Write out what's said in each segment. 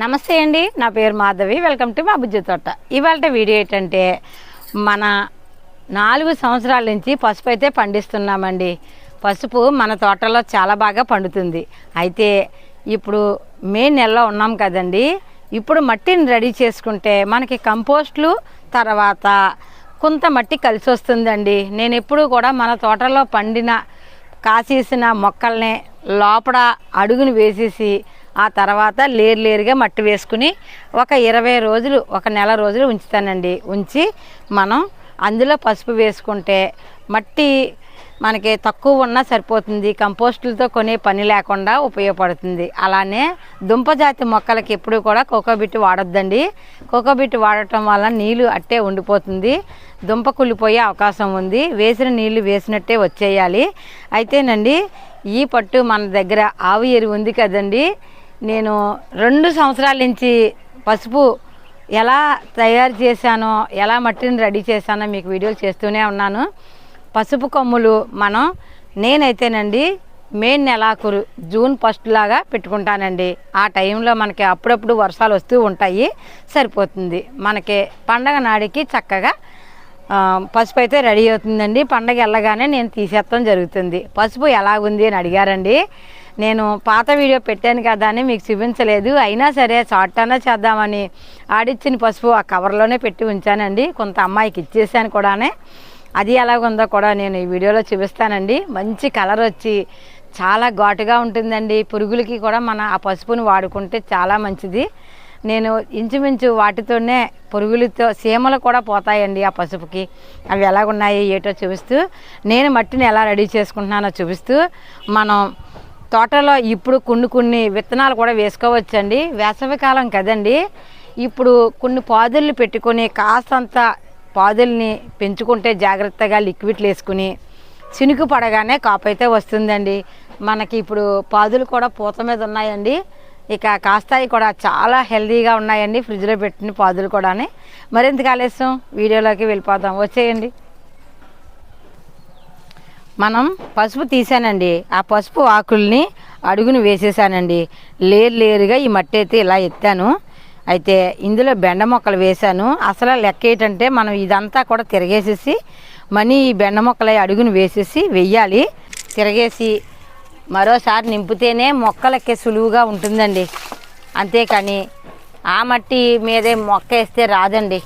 నమస్తే అండి నా పేరు మాధవి. వెల్కమ్ టు మా బుజ్జి తోట. ఇవాళ వీడియో ఏంటంటే మన నాలుగు సంవత్సరాల నుంచి పసుపు అయితే పండిస్తున్నామండి. పసుపు మన తోటలో చాలా బాగా పండుతుంది. అయితే ఇప్పుడు మే నెలలో ఉన్నాం కదండి. ఇప్పుడు మట్టిని రెడీ చేసుకుంటే మనకి కంపోస్ట్లు తర్వాత కొంత మట్టి కలిసి వస్తుందండి నేను ఎప్పుడు కూడా మన తోటలో పండిన కాసేసిన మొక్కల్ని లోపల అడుగుని వేసేసి ఆ తర్వాత లేరు లేరుగా మట్టి వేసుకుని ఒక ఇరవై రోజులు ఒక నెల రోజులు ఉంచుతానండి. ఉంచి మనం అందులో పసుపు వేసుకుంటే మట్టి మనకి తక్కువ ఉన్నా సరిపోతుంది. కంపోస్టులతో కొనే పని లేకుండా ఉపయోగపడుతుంది. అలానే దుంపజాతి మొక్కలకి ఎప్పుడు కూడా కోకోబిట్ వాడొద్దండి. కోకోబిట్ వాడటం వల్ల నీళ్ళు అట్టే ఉండిపోతుంది. దుంప కుళ్ళిపోయే అవకాశం ఉంది. వేసిన నీళ్ళు వేసినట్టే వచ్చేయాలి. అయితేనండి ఈ పట్టు మన దగ్గర ఆవు ఎరువు ఉంది కదండి. నేను రెండు సంవత్సరాల నుంచి పసుపు ఎలా తయారు చేశానో ఎలా మట్టిని రెడీ చేశానో మీకు వీడియోలు చేస్తూనే ఉన్నాను. పసుపు కొమ్ములు మనం నేనైతేనండి మే నెలాఖరు జూన్ ఫస్ట్ లాగా పెట్టుకుంటానండి. ఆ టైంలో మనకి అప్పుడప్పుడు వర్షాలు వస్తూ ఉంటాయి సరిపోతుంది. మనకి పండగ నాడికి చక్కగా పసుపు అయితే రెడీ అవుతుందండి. పండగ వెళ్ళగానే నేను తీసేస్తాం జరుగుతుంది. పసుపు ఎలాగుంది అని అడిగారండి. నేను పాత వీడియో పెట్టాను కదా అని మీకు చూపించలేదు. అయినా సరే షార్ట్ అన్నా చేద్దామని ఆడిచ్చిన పసుపు ఆ కవర్లోనే పెట్టి ఉంచానండి. కొంత అమ్మాయికి ఇచ్చేసాను కూడానే. అది ఎలాగుందో కూడా నేను ఈ వీడియోలో చూపిస్తానండి. మంచి కలర్ వచ్చి చాలా ఘాటుగా ఉంటుందండి. పురుగులకి కూడా మన ఆ పసుపుని వాడుకుంటే చాలా మంచిది. నేను ఇంచుమించు వాటితోనే పురుగులతో సీమలు కూడా పోతాయండి ఆ పసుపుకి. అవి ఎలాగున్నాయి ఏటో చూపిస్తూ నేను మట్టిని ఎలా రెడీ చేసుకుంటున్నానో చూపిస్తూ మనం తోటలో ఇప్పుడు కొన్ని కొన్ని విత్తనాలు కూడా వేసుకోవచ్చండి. వేసవికాలం కదండి. ఇప్పుడు కొన్ని పాదుల్ని పెట్టుకొని కాస్తంత పాదుల్ని పెంచుకుంటే జాగ్రత్తగా లిక్విడ్లు వేసుకుని చినుకు పడగానే కాపు అయితే వస్తుందండి. మనకి ఇప్పుడు పాదులు కూడా పూత మీద ఉన్నాయండి. ఇక కాస్తాయి కూడా చాలా హెల్తీగా ఉన్నాయండి. ఫ్రిడ్జ్లో పెట్టిన పాదులు కూడా మరింత కాలేసం వీడియోలోకి వెళ్ళిపోదాం. వచ్చేయండి. మనం పసుపు తీసానండి ఆ పసుపు ఆకుల్ని అడుగును వేసేసానండి. లేరు లేరుగా ఈ మట్టి అయితే ఇలా ఎత్తాను. అయితే ఇందులో బెండ మొక్కలు వేశాను. అసలు లెక్క ఏంటంటే మనం ఇదంతా కూడా తిరగేసేసి మనీ ఈ బెండ మొక్కల అడుగును వేసేసి వెయ్యాలి. తిరగేసి మరోసారి నింపితేనే మొక్కలకే సులువుగా ఉంటుందండి. అంతేకాని ఆ మట్టి మీదే మొక్క వేస్తే రాదండి.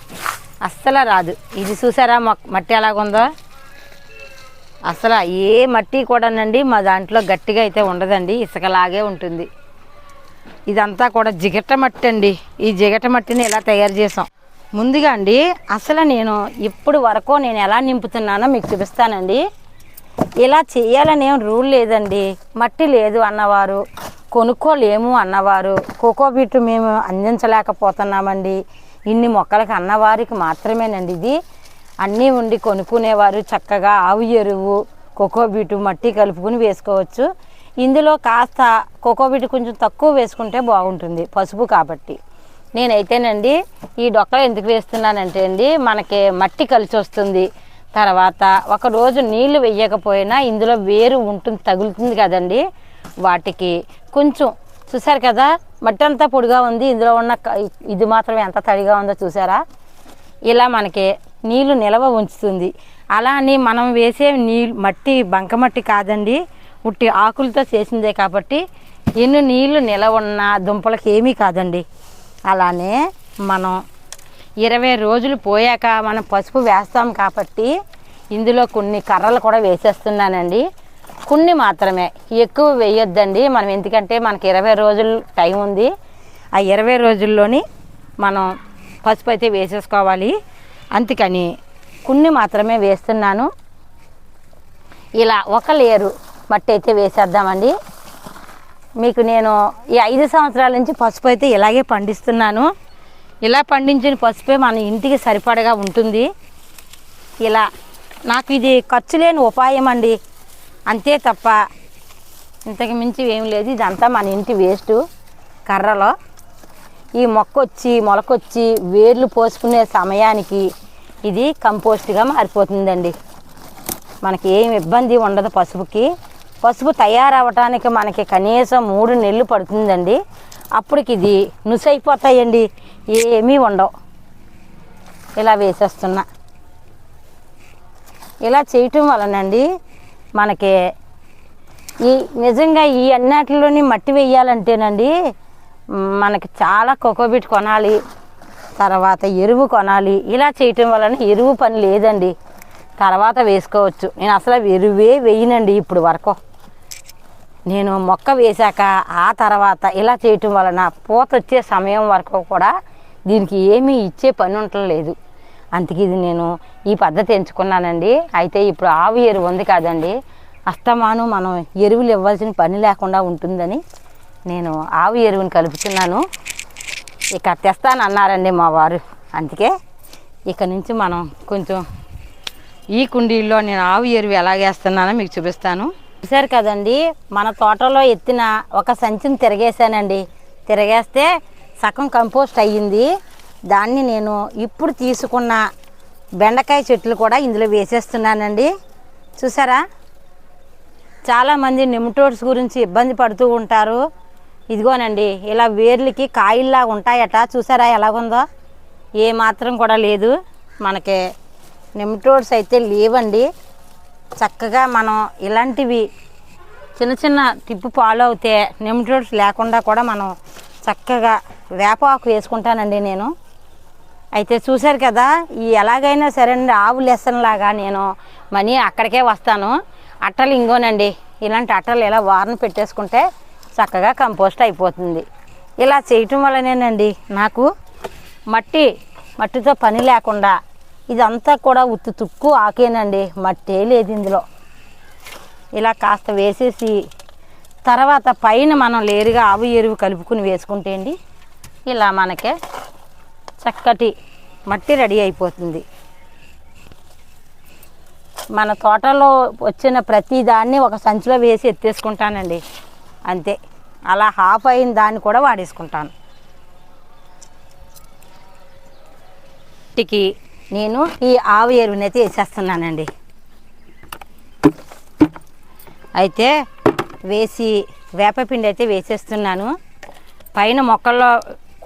అస్సలు రాదు. ఇది చూసారా మొక్క మట్టి ఎలాగుందో? అసలు ఏ మట్టి కూడానండి మా దాంట్లో గట్టిగా అయితే ఉండదండి ఇసుకలాగే ఉంటుంది. ఇదంతా కూడా జిగట మట్టి అండి. ఈ జిగట మట్టిని ఎలా తయారు చేసాం? ముందుగా అండి అసలు నేను ఇప్పుడు వరకు నేను ఎలా నింపుతున్నానో మీకు చూపిస్తానండి. ఇలా చేయాలని ఏం రూల్ లేదండి. మట్టి లేదు అన్నవారు కొనుక్కోలేము అన్నవారు. కోకోబీట్ మేము అందించలేకపోతున్నామండి. ఇన్ని మొక్కలకి అన్నవారికి మాత్రమేనండి ఇది. అన్నీ ఉండి కొనుక్కునేవారు చక్కగా ఆవు ఎరువు కోకోబీటు మట్టి కలుపుకుని వేసుకోవచ్చు. ఇందులో కాస్త కోకోబీట్ కొంచెం తక్కువ వేసుకుంటే బాగుంటుంది పసుపు కాబట్టి. నేనైతేనండి ఈ డొక్కలు ఎందుకు వేస్తున్నానంటే అండి మనకి మట్టి కలిసి వస్తుంది. తర్వాత ఒక రోజు నీళ్ళు వేయకపోయినా ఇందులో వేరు ఉంటుంది తగులుతుంది కదండి. వాటికి కొంచెం చూసారు కదా మట్టి అంతా పొడిగా ఉంది ఇందులో ఉన్న ఇది మాత్రం ఎంత తడిగా ఉందో చూసారా? ఇలా మనకి నీళ్ళు నిలవ ఉంచుతుంది. అలా అని మనం వేసే నీళ్ళు మట్టి బంకమట్టి కాదండి ఉట్టి ఆకులతో చేసిందే కాబట్టి ఎన్ని నీళ్ళు నిలవ ఉన్న దుంపలకి ఏమీ కాదండి. అలానే మనం ఇరవై రోజులు పోయాక మనం పసుపు వేస్తాం కాబట్టి ఇందులో కొన్ని కర్రలు కూడా వేసేస్తున్నానండి. కొన్ని మాత్రమే. ఎక్కువ వేయొద్దండి. మనం ఎందుకంటే మనకి ఇరవై రోజులు టైం ఉంది. ఆ ఇరవై రోజుల్లోని మనం పసుపు అయితే వేసేసుకోవాలి. అందుకని కొన్ని మాత్రమే వేస్తున్నాను. ఇలా ఒక లేరు మట్టి అయితే వేసేద్దామండి. మీకు నేను ఈ ఐదు సంవత్సరాల నుంచి పసుపు అయితే ఇలాగే పండిస్తున్నాను. ఇలా పండించిన పసుపే మన ఇంటికి సరిపడగా ఉంటుంది. ఇలా నాకు ఇది ఖర్చు లేని ఉపాయం అండి. అంతే తప్ప ఇంతకు మించి ఏం లేదు. ఇదంతా మన ఇంటి వేస్ట్ కర్రలో. ఈ మొక్క వచ్చి మొలకొచ్చి వేర్లు పోసుకునే సమయానికి ఇది కంపోస్ట్గా మారిపోతుందండి. మనకి ఏం ఇబ్బంది ఉండదు పసుపుకి. పసుపు తయారవటానికి మనకి కనీసం మూడు నెలలు పడుతుందండి. అప్పటికి ఇది నుసైపోతాయండి. ఏమీ ఉండవు. ఇలా వేసేస్తున్నా. ఇలా చేయటం వలనండి మనకి ఈ నిజంగా ఈ అన్నిటిలోని మట్టి వేయాలంటేనండి మనకి చాలా కోకోబిట్ కొనాలి. తర్వాత ఎరువు కొనాలి. ఇలా చేయటం వలన ఎరువు పని లేదండి. తర్వాత వేసుకోవచ్చు. నేను అసలు ఎరువే వేయనండి ఇప్పుడు వరకు. నేను మొక్క వేశాక ఆ తర్వాత ఇలా చేయటం వలన పూత వచ్చే సమయం వరకు కూడా దీనికి ఏమీ ఇచ్చే పని ఉండలేదు అందుకే ఇది నేను ఈ పద్ధతి ఎంచుకున్నానండి. అయితే ఇప్పుడు ఆవు ఎరువు ఉంది కాదండి. అస్తమాను మనం ఎరువులు ఇవ్వాల్సిన పని లేకుండా ఉంటుందని నేను ఆవు ఎరువుని కలుపుతున్నాను. ఇక్కడ తెస్తాను అన్నారండి మా వారు. అందుకే ఇక్కడ నుంచి మనం కొంచెం ఈ కుండీల్లో నేను ఆవు ఎరువు ఎలాగేస్తున్నానో మీకు చూపిస్తాను. చూసారు కదండి మన తోటలో ఎత్తిన ఒక సంచిని తిరగేసానండి తిరగేస్తే సగం కంపోస్ట్ అయ్యింది. దాన్ని నేను ఇప్పుడు తీసుకున్న బెండకాయ చెట్లు కూడా ఇందులో వేసేస్తున్నానండి. చూసారా చాలామంది నిమ్టోడ్స్ గురించి ఇబ్బంది పడుతూ ఉంటారు. ఇదిగోనండి ఇలా వేర్లకి కాయల్లా ఉంటాయట చూసారా ఎలాగుందో? ఏ మాత్రం కూడా లేదు. మనకి నిమ్టోడ్స్ అయితే లేవండి. చక్కగా మనం ఇలాంటివి చిన్న చిన్న టిప్పు ఫాలో అవుతే నిమ్టోడ్స్ లేకుండా కూడా మనం చక్కగా వేపాకు వేసుకుంటానండి నేను. అయితే చూశారు కదా ఈ ఎలాగైనా సరే అండి ఆవు లెసన్ లాగా నేను మనీ అక్కడికే వస్తాను. అట్టలు ఇంగోనండి ఇలాంటి అట్టలు ఇలా వారణ పెట్టేసుకుంటే చక్కగా కంపోస్ట్ అయిపోతుంది. ఇలా చేయటం వల్లనేనండి నాకు మట్టి మట్టితో పని లేకుండా ఇదంతా కూడా ఉత్తు తుక్కు ఆకేనండి. మట్టే లేదు ఇందులో. ఇలా కాస్త వేసేసి తర్వాత పైన మనం లేరుగా ఆవు ఎరువు కలుపుకుని వేసుకుంటే అండి ఇలా మనకే చక్కటి మట్టి రెడీ అయిపోతుంది. మన తోటలో వచ్చిన ప్రతి దాన్ని ఒక సంచిలో వేసి ఎత్తేసుకుంటానండి. అంతే. అలా హాఫ్ అయిన దాన్ని కూడా వాడేసుకుంటాను. ఇంటికి నేను ఈ ఆవు ఎరువుని అయితే వేసేస్తున్నానండి. అయితే వేసి వేపపిండి అయితే వేసేస్తున్నాను. పైన మొక్కల్లో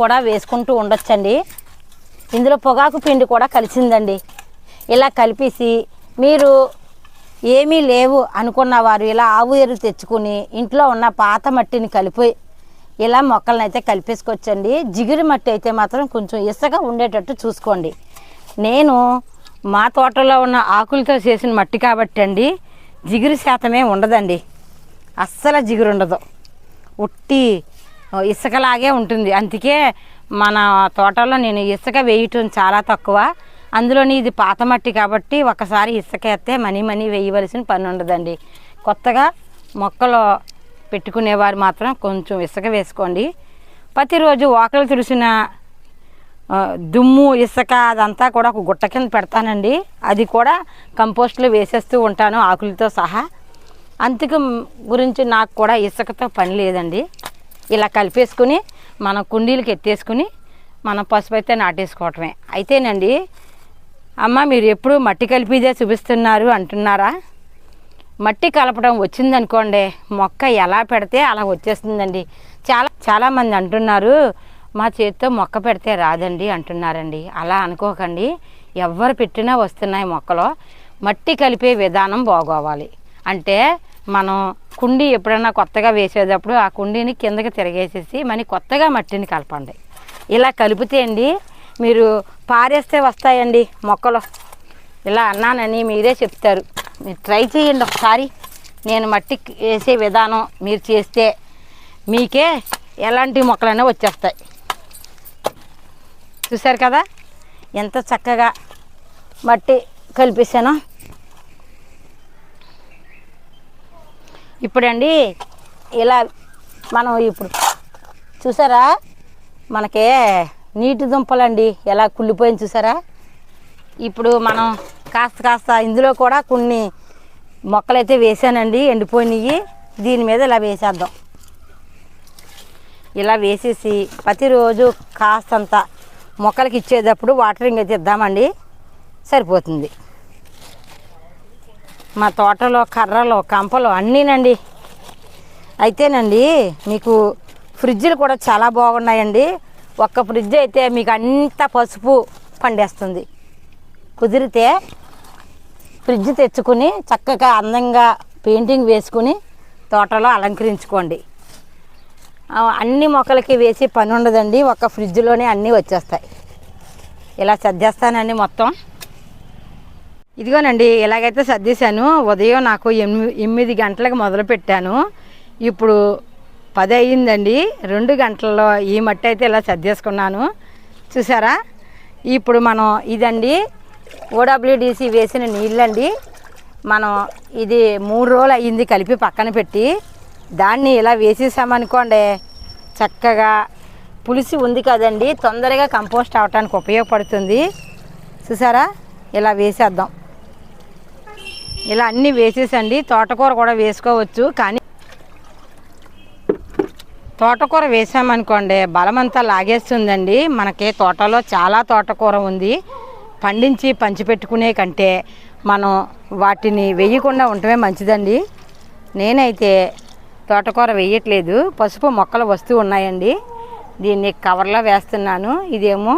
కూడా వేసుకుంటూ ఉండొచ్చండి. ఇందులో పొగాకు పిండి కూడా కలిసిందండి. ఇలా కలిపేసి మీరు ఏమీ లేవు అనుకున్న వారు ఇలా ఆవు ఎరువు తెచ్చుకుని ఇంట్లో ఉన్న పాత మట్టిని కలిపి ఇలా మొక్కలను అయితే కలిపేసుకోవచ్చండి జిగురు మట్టి అయితే మాత్రం కొంచెం ఇసుక ఉండేటట్టు చూసుకోండి. నేను మా తోటలో ఉన్న ఆకులతో చేసిన మట్టి కాబట్టి అండి జిగురు శాతమే ఉండదండి. అస్సలు జిగురు ఉండదు. ఉట్టి ఇసుకలాగే ఉంటుంది. అందుకే మన తోటలో నేను ఇసుక వేయటం చాలా తక్కువ. అందులోని ఇది పాత మట్టి కాబట్టి ఒకసారి ఇసుకేస్తే మనీ మనీ వేయవలసిన పని ఉండదండి. కొత్తగా మొక్కలు పెట్టుకునేవారు మాత్రం కొంచెం ఇసుక వేసుకోండి. ప్రతిరోజు వాకలు తుడిసిన దుమ్ము ఇసుక అదంతా కూడా ఒక గుట్ట కింద పెడతానండి. అది కూడా కంపోస్ట్లో వేసేస్తూ ఉంటాను ఆకులతో సహా. అందుకు గురించి నాకు కూడా ఇసుకతో పని లేదండి. ఇలా కలిపేసుకుని మనం కుండీలకి ఎత్తేసుకుని మనం పసుపు అయితే నాటేసుకోవటమే. అయితేనండి అమ్మ మీరు ఎప్పుడు మట్టి కలిపిదే చూపిస్తున్నారు అంటున్నారా? మట్టి కలపడం వచ్చిందనుకోండి మొక్క ఎలా పెడితే అలా వచ్చేస్తుందండి. చాలా చాలామంది అంటున్నారు మా చేతితో మొక్క పెడితే రాదండి అంటున్నారండి. అలా అనుకోకండి. ఎవరు పెట్టినా వస్తున్నాయి మొక్కలు. మట్టి కలిపే విధానం బాగోవాలి. అంటే మనం కుండీ ఎప్పుడైనా కొత్తగా వేసేటప్పుడు ఆ కుండీని కిందకి తిరగేసేసి మనీ కొత్తగా మట్టిని కలపండి. ఇలా కలిపితే అండి మీరు పారేస్తే వస్తాయండి మొక్కలు. ఇలా అన్నానని మీరే చెప్తారు. మీరు ట్రై చేయండి ఒకసారి. నేను మట్టి వేసే విధానం మీరు చేస్తే మీకే ఎలాంటి మొక్కలైనా వచ్చేస్తాయి. చూసారు కదా? ఎంత చక్కగా మట్టి కలిపేసానో ఇప్పుడండి ఇలా మనం ఇప్పుడు చూసారా? మనకే నీటి దుంపలండి. ఎలా కుళ్ళిపోయింది చూసారా? ఇప్పుడు మనం కాస్త కాస్త ఇందులో కూడా కొన్ని మొక్కలైతే వేసానండి. ఎండిపోయినాయి. దీని మీద ఇలా వేసేద్దాం. ఇలా వేసేసి ప్రతిరోజు కాస్తంత మొక్కలకి ఇచ్చేటప్పుడు వాటరింగ్ అయితే ఇద్దామండి. సరిపోతుంది. మా తోటలో కర్రలు కంపలు అన్నీనండి. అయితేనండి మీకు ఫ్రిడ్జ్లు కూడా చాలా బాగున్నాయండి. ఒక్క ఫ్రిడ్జ్ అయితే మీకు అంత పసుపు పండేస్తుంది. కుదిరితే ఫ్రిడ్జ్ తెచ్చుకుని చక్కగా అందంగా పెయింటింగ్ వేసుకుని తోటలో అలంకరించుకోండి. అన్ని మొక్కలకి వేసి పని ఉండదండి. ఒక ఫ్రిడ్జ్లోనే అన్నీ వచ్చేస్తాయి. ఇలా సర్దేస్తానండి మొత్తం. ఇదిగోనండి ఎలాగైతే సర్దేశాను. ఉదయం నాకు ఎనిమిది ఎనిమిది గంటలకు మొదలు పెట్టాను ఇప్పుడు పది అయ్యిందండి రెండు గంటల్లో ఈ మట్టి అయితే ఇలా సర్దేసుకున్నాను. చూసారా? ఇప్పుడు మనం ఇదండి. ఓడబ్ల్యూడిసి వేసిన నీళ్ళండి. మనం ఇది మూడు రోజులు అయ్యింది కలిపి పక్కన పెట్టి. దాన్ని ఇలా వేసేసామనుకోండి చక్కగా పులిసి ఉంది కదండి. తొందరగా కంపోస్ట్ అవటానికి ఉపయోగపడుతుంది. చూసారా? ఇలా వేసేద్దాం. ఇలా అన్నీ వేసేసండి. తోటకూర కూడా వేసుకోవచ్చు. కానీ తోటకూర వేసామనుకోండి బలమంతా లాగేస్తుందండి. మనకి తోటలో చాలా తోటకూర ఉంది. పండించి పంచిపెట్టుకునే కంటే మనం వాటిని వేయకుండా ఉండటమే మంచిదండి. నేనైతే తోటకూర వేయట్లేదు. పసుపు మొక్కలు వస్తూ ఉన్నాయండి. దీన్ని కవర్లో వేస్తున్నాను. ఇదేమో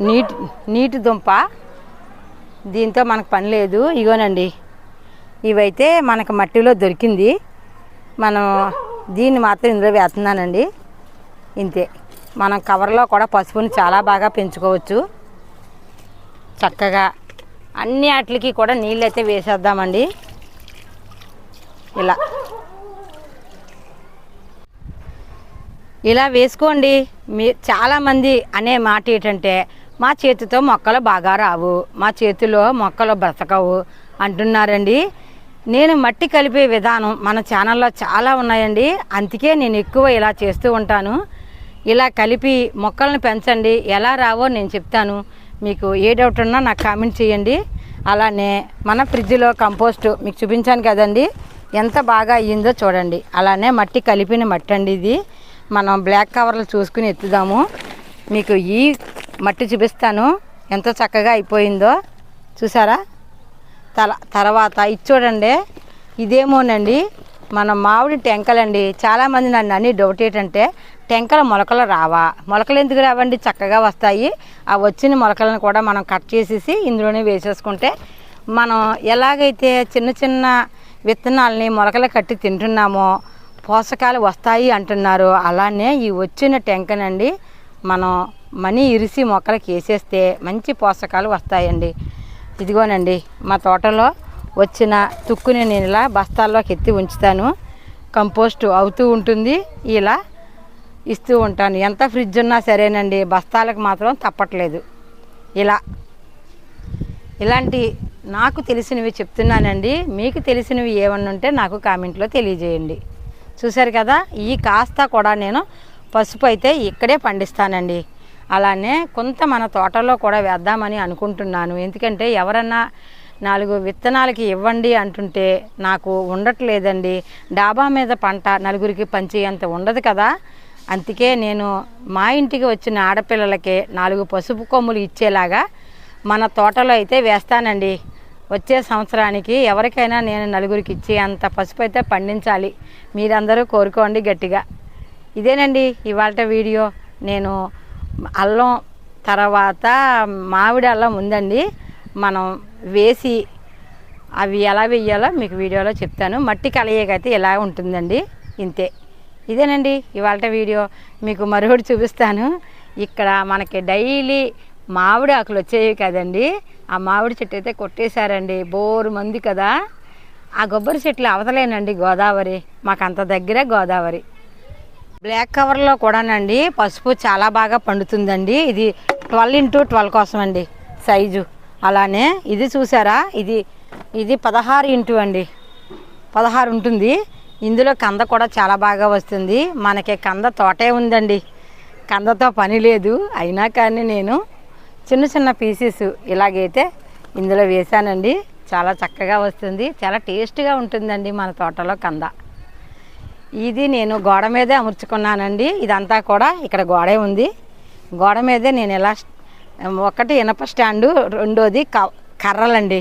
నీటి నీటి దుంప. దీంతో మనకు పని లేదు. ఇగోనండి. ఇవైతే మనకు మట్టిలో దొరికింది. మనం దీన్ని మాత్రం ఇందులో వేస్తున్నానండి. ఇంతే. మనం కవర్లో కూడా పసుపుని చాలా బాగా పెంచుకోవచ్చు. చక్కగా అన్ని వాటికి కూడా నీళ్ళు అయితే వేసేద్దామండి. ఇలా. ఇలా వేసుకోండి. మీ చాలామంది అనే మాట ఏంటంటే మా చేతితో మొక్కలు బాగా రావు. మా చేతిలో మొక్కలు బ్రతకవు అంటున్నారండి. నేను మట్టి కలిపే విధానం మన ఛానల్లో చాలా ఉన్నాయండి. అందుకే నేను ఎక్కువ ఇలా చేస్తూ ఉంటాను. ఇలా కలిపి మొక్కలను పెంచండి. ఎలా రావో నేను చెప్తాను. మీకు ఏ డౌట్ ఉన్నా నాకు కామెంట్ చేయండి. అలానే మన ఫ్రిడ్జ్లో కంపోస్ట్ మీకు చూపించాను కదండి. ఎంత బాగా అయ్యిందో చూడండి. అలానే మట్టి కలిపిన మట్టి అండి ఇది. మనం బ్లాక్ కవర్లు చూసుకుని ఎత్తుదాము. మీకు ఈ మట్టి చూపిస్తాను. ఎంత చక్కగా అయిపోయిందో. చూసారా? తల తర్వాత ఇది చూడండి. ఇదేమోనండి మన మామిడి టెంకలండి. చాలామంది నన్ను అన్ని డౌట్ ఏంటంటే టెంకల మొలకలు రావా? మొలకలు ఎందుకు రావండి? చక్కగా వస్తాయి. ఆ వచ్చిన మొలకలను కూడా మనం కట్ చేసేసి ఇందులోనే వేసేసుకుంటే మనం ఎలాగైతే చిన్న చిన్న విత్తనాలని మొలకలు కట్టి తింటున్నామో పోషకాలు వస్తాయి అంటున్నారు. అలానే ఈ వచ్చిన టెంకనండి మనం మనీ ఇరిసి మొక్కలకి వేసేస్తే మంచి పోషకాలు వస్తాయండి. ఇదిగోనండి మా తోటలో వచ్చిన తుక్కుని నేను ఇలా బస్తాల్లోకి ఎత్తి ఉంచుతాను. కంపోస్ట్ అవుతూ ఉంటుంది ఇలా ఇస్తూ ఉంటాను. ఎంత ఫ్రిడ్జ్ ఉన్నా సరేనండి బస్తాలకు మాత్రం తప్పట్లేదు. ఇలా. ఇలాంటి నాకు తెలిసినవి చెప్తున్నానండి. మీకు తెలిసినవి ఏమన్నా ఉంటే నాకు కామెంట్లో తెలియజేయండి. చూశారు కదా ఈ కాస్త కూడా నేను పసుపు అయితే ఇక్కడే పండిస్తానండి. అలానే కొంత మన తోటలో కూడా వేద్దామని అనుకుంటున్నాను. ఎందుకంటే ఎవరన్నా నాలుగు విత్తనాలకి ఇవ్వండి అంటుంటే నాకు ఉండట్లేదండి. డాబా మీద పంట నలుగురికి పంచేంత ఉండదు కదా. అందుకే నేను మా ఇంటికి వచ్చిన ఆడపిల్లలకి నాలుగు పసుపు కొమ్ములు ఇచ్చేలాగా మన తోటలో అయితే వేస్తానండి. వచ్చే సంవత్సరానికి ఎవరికైనా నేను నలుగురికి ఇచ్చే అంత పసుపు అయితే పండించాలి. మీరందరూ కోరుకోండి గట్టిగా. ఇదేనండి ఇవాళ వీడియో. నేను అల్లం తర్వాత మామిడి అల్లం ఉందండి. మనం వేసి అవి ఎలా వేయాలో మీకు వీడియోలో చెప్తాను. మట్టి కలయికైతే ఇలా ఉంటుందండి. ఇంతే. ఇదేనండి ఇవాళ వీడియో. మీకు మరొకటి చూపిస్తాను. ఇక్కడ మనకి డైలీ మామిడి ఆకులు వచ్చేవి కదండి. ఆ మామిడి చెట్టు అయితే కొట్టేశారండి. బోరు మంది కదా. ఆ కొబ్బరి చెట్లు అవతలేనండి గోదావరి. మాకు అంత దగ్గర గోదావరి. బ్లాక్ కవర్లో కూడానండి. పసుపు చాలా బాగా పండుతుందండి. ఇది ట్వెల్వ్ ఇంటూ ట్వెల్వ్ కోసం అండి సైజు. అలానే ఇది చూసారా? ఇది ఇది పదహారు ఇంటూ అండి. పదహారు ఉంటుంది. ఇందులో కంద కూడా చాలా బాగా వస్తుంది. మనకి కంద తోటే ఉందండి. కందతో పని లేదు. అయినా కానీ నేను చిన్న చిన్న పీసెస్ ఇలాగైతే ఇందులో వేసానండి చాలా చక్కగా వస్తుంది. చాలా టేస్ట్గా ఉంటుందండి మన తోటలో కంద. ఇది నేను గోడ మీదే అమర్చుకున్నానండి. ఇదంతా కూడా ఇక్కడ గోడే ఉంది. గోడ మీదే నేను ఇలా ఒకటి ఇనప స్టాండు రెండోది కర్రలండి.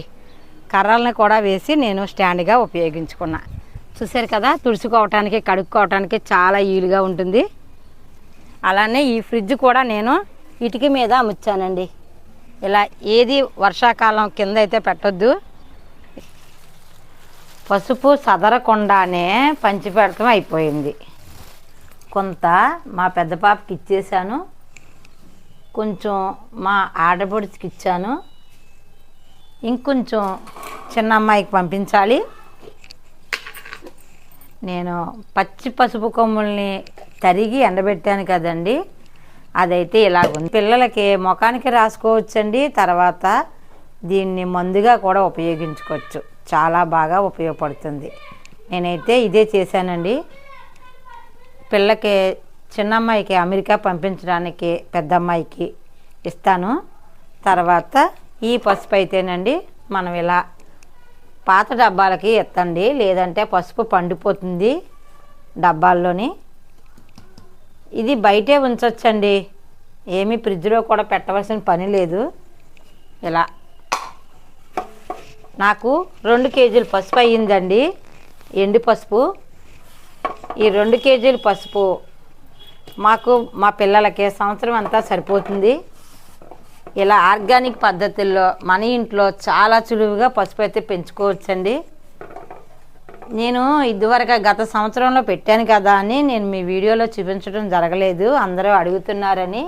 కర్రల్ని కూడా వేసి నేను స్టాండ్గా ఉపయోగించుకున్నా. చూసారు కదా తుడుచుకోవటానికి కడుక్కోవటానికి చాలా ఈలుగా ఉంటుంది. అలానే ఈ ఫ్రిడ్జ్ కూడా నేను ఇటుక మీద అమర్చానండి. ఇలా ఏది వర్షాకాలం కింద అయితే పెట్టొద్దు. పసుపు సదరకుండానే పంచిపెడతం అయిపోయింది. కొంత మా పెద్ద పాపకి ఇచ్చేసాను కొంచెం మా ఆడపడికి ఇచ్చాను. ఇంకొంచెం చిన్న అమ్మాయికి పంపించాలి. నేను పచ్చి పసుపు కొమ్ముల్ని తరిగి ఎండబెట్టాను కదండి. అదైతే ఇలాగుంది. పిల్లలకి ముఖానికి రాసుకోవచ్చండి. తర్వాత దీన్ని మందుగా కూడా ఉపయోగించుకోవచ్చు. చాలా బాగా ఉపయోగపడుతుంది. నేనైతే ఇదే చేశానండి. పిల్లకి చిన్న అమ్మాయికి అమెరికా పంపించడానికి పెద్ద అమ్మాయికి ఇస్తాను. తర్వాత ఈ పసుపు అయితేనండి మనం ఇలా పాత డబ్బాలకి ఎత్తండి. లేదంటే పసుపు పండిపోతుంది డబ్బాల్లోని. ఇది బయటే ఉంచవచ్చండి ఏమీ ఫ్రిడ్జ్లో కూడా పెట్టవలసిన పని లేదు. ఇలా నాకు రెండు కేజీలు పసుపు అయ్యిందండి. ఎండు పసుపు. ఈ రెండు కేజీల పసుపు మాకు మా పిల్లలకి సంవత్సరం అంతా సరిపోతుంది. ఇలా ఆర్గానిక్ పద్ధతుల్లో మన ఇంట్లో చాలా సులువుగా పసుపు అయితే పెంచుకోవచ్చండి. నేను ఇదివరకు గత సంవత్సరంలో పెట్టాను కదా అని నేను మీ వీడియోలో చూపించడం జరగలేదు. అందరూ అడుగుతున్నారని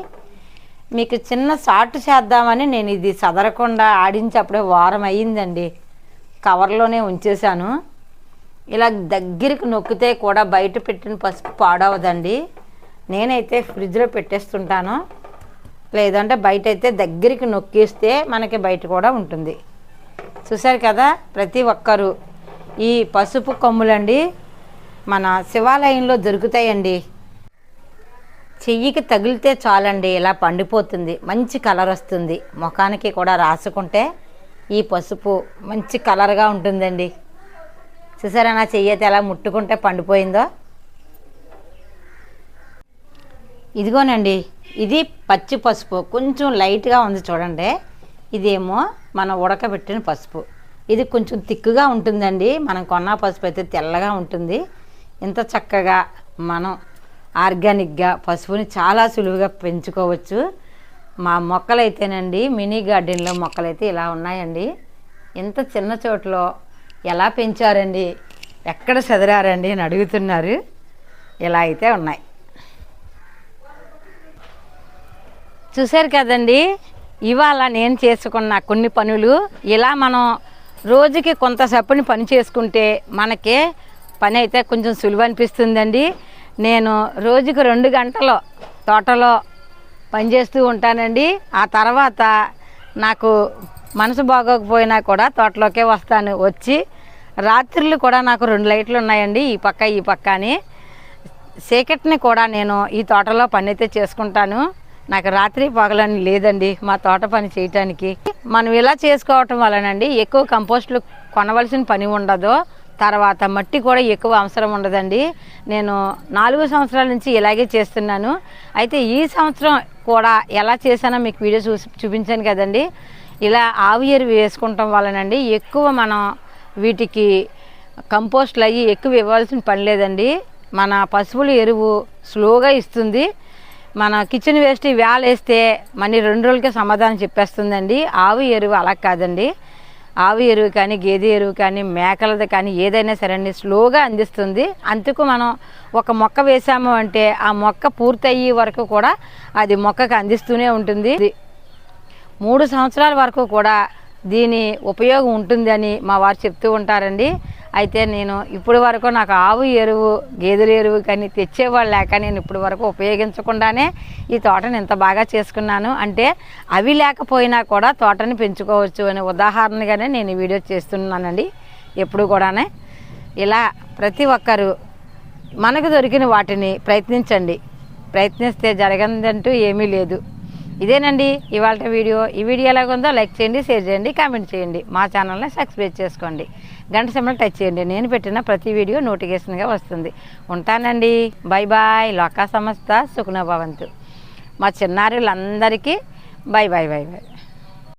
మీకు చిన్న షార్ట్ చేద్దామని నేను ఇది చదరకుండా ఆడించప్పుడే వారం అయ్యిందండి. కవర్లోనే ఉంచేశాను. ఇలా దగ్గరికి నొక్కితే కూడా బయట పెట్టిన పసుపు పాడవదండి. నేనైతే ఫ్రిడ్జ్లో పెట్టేస్తుంటాను. లేదంటే బయట అయితే దగ్గరికి నొక్కిస్తే మనకి బయట కూడా ఉంటుంది. చూసారు కదా ప్రతి ఒక్కరూ. ఈ పసుపు కొమ్ములండి మన శివాలయంలో దొరుకుతాయండి. చెయ్యికి తగిలితే చాలండి ఇలా పండిపోతుంది మంచి కలర్ వస్తుంది. ముఖానికి కూడా రాసుకుంటే ఈ పసుపు మంచి కలర్గా ఉంటుందండి. చూసారా నా చెయ్యి అయితే ఎలా ముట్టుకుంటే పండిపోయిందో? ఇదిగోనండి ఇది పచ్చి పసుపు కొంచెం లైట్గా ఉంది చూడండి. ఇదేమో మనం ఉడకబెట్టిన పసుపు. ఇది కొంచెం తిక్కుగా ఉంటుందండి. మనం కొన్న పసుపు అయితే తెల్లగా ఉంటుంది. ఇంత చక్కగా మనం ఆర్గానిక్గా పశువుని చాలా సులువుగా పెంచుకోవచ్చు. మా మొక్కలైతేనండి మినీ గార్డెన్లో మొక్కలైతే ఇలా ఉన్నాయండి. ఇంత చిన్న చోట్లో ఎలా పెంచారండి ఎక్కడ చదిరారండి అని అడుగుతున్నారు. ఇలా అయితే ఉన్నాయి. చూశారు కదండి ఇవాళ నేను చేసుకున్న కొన్ని పనులు ఇలా మనం రోజుకి కొంతసేపని పని చేసుకుంటే మనకి పని అయితే కొంచెం సులువు అనిపిస్తుందండి. నేను రోజుకు రెండు గంటలు తోటలో పనిచేస్తూ ఉంటానండి. ఆ తర్వాత నాకు మనసు బాగోకపోయినా కూడా తోటలోకే వస్తాను. వచ్చి రాత్రులు కూడా నాకు రెండు లైట్లు ఉన్నాయండి ఈ పక్క ఈ పక్క అని. సీకెట్ని కూడా నేను ఈ తోటలో పని అయితే చేసుకుంటాను. నాకు రాత్రి పగలని లేదండి మా తోట పని చేయటానికి. మనం ఇలా చేసుకోవటం వలనండి ఎక్కువ కంపోస్ట్లు కొనవలసిన పని ఉండదు. తర్వాత మట్టి కూడా ఎక్కువ అవసరం ఉండదండి. నేను నాలుగు సంవత్సరాల నుంచి ఇలాగే చేస్తున్నాను. అయితే ఈ సంవత్సరం కూడా ఎలా చేశానో మీకు వీడియో చూసి చూపించాను కదండి. ఇలా ఆవు ఎరువు వేసుకుంటాం వలనండి ఎక్కువ మనం వీటికి కంపోస్ట్లు అయ్యి ఎక్కువ ఇవ్వాల్సిన పని లేదండి. మన పశువుల ఎరువు స్లోగా ఇస్తుంది. మన కిచెన్ వేస్ట్ వేలేస్తే మనీ రెండు రోజులకే సమాధానం చెప్పేస్తుందండి. ఆవు ఎరువు అలా కాదండి. ఆవు ఎరువు కానీ గేదె ఎరువు కానీ మేకలది కానీ ఏదైనా సరే అండి స్లోగా అందిస్తుంది. అందుకు మనం ఒక మొక్క వేసాము అంటే ఆ మొక్క పూర్తయ్యే వరకు కూడా అది మొక్కకు అందిస్తూనే ఉంటుంది. మూడు సంవత్సరాల వరకు కూడా దీని ఉపయోగం ఉంటుందని మా వారు చెప్తూ ఉంటారండి. అయితే నేను ఇప్పటి వరకు నాకు ఆవు ఎరువు గేదెల ఎరువు కానీ తెచ్చేవాళ్ళు లేక నేను ఇప్పటి వరకు ఉపయోగించకుండానే ఈ తోటను ఇంత బాగా చేసుకున్నాను. అంటే అవి లేకపోయినా కూడా తోటని పెంచుకోవచ్చు అనే ఉదాహరణగానే నేను ఈ వీడియో చేస్తున్నానండి. ఎప్పుడు కూడానే. ఇలా ప్రతి ఒక్కరూ మనకు దొరికిన వాటిని ప్రయత్నించండి. ప్రయత్నిస్తే జరగదంటూ ఏమీ లేదు. ఇదేనండి ఇవాళ వీడియో. ఈ వీడియో ఎలాగుందో లైక్ చేయండి షేర్ చేయండి కామెంట్ చేయండి. మా ఛానల్ని సబ్స్క్రైబ్ చేసుకోండి. గంట సమయం టచ్ చేయండి. నేను పెట్టిన ప్రతి వీడియో నోటిఫికేషన్గా వస్తుంది. ఉంటానండి. బాయ్ బాయ్ లోకా సంస్థ సుఖనభవంతు మా చిన్నారులందరికీ బాయ్ బాయ్ బాయ్ బాయ్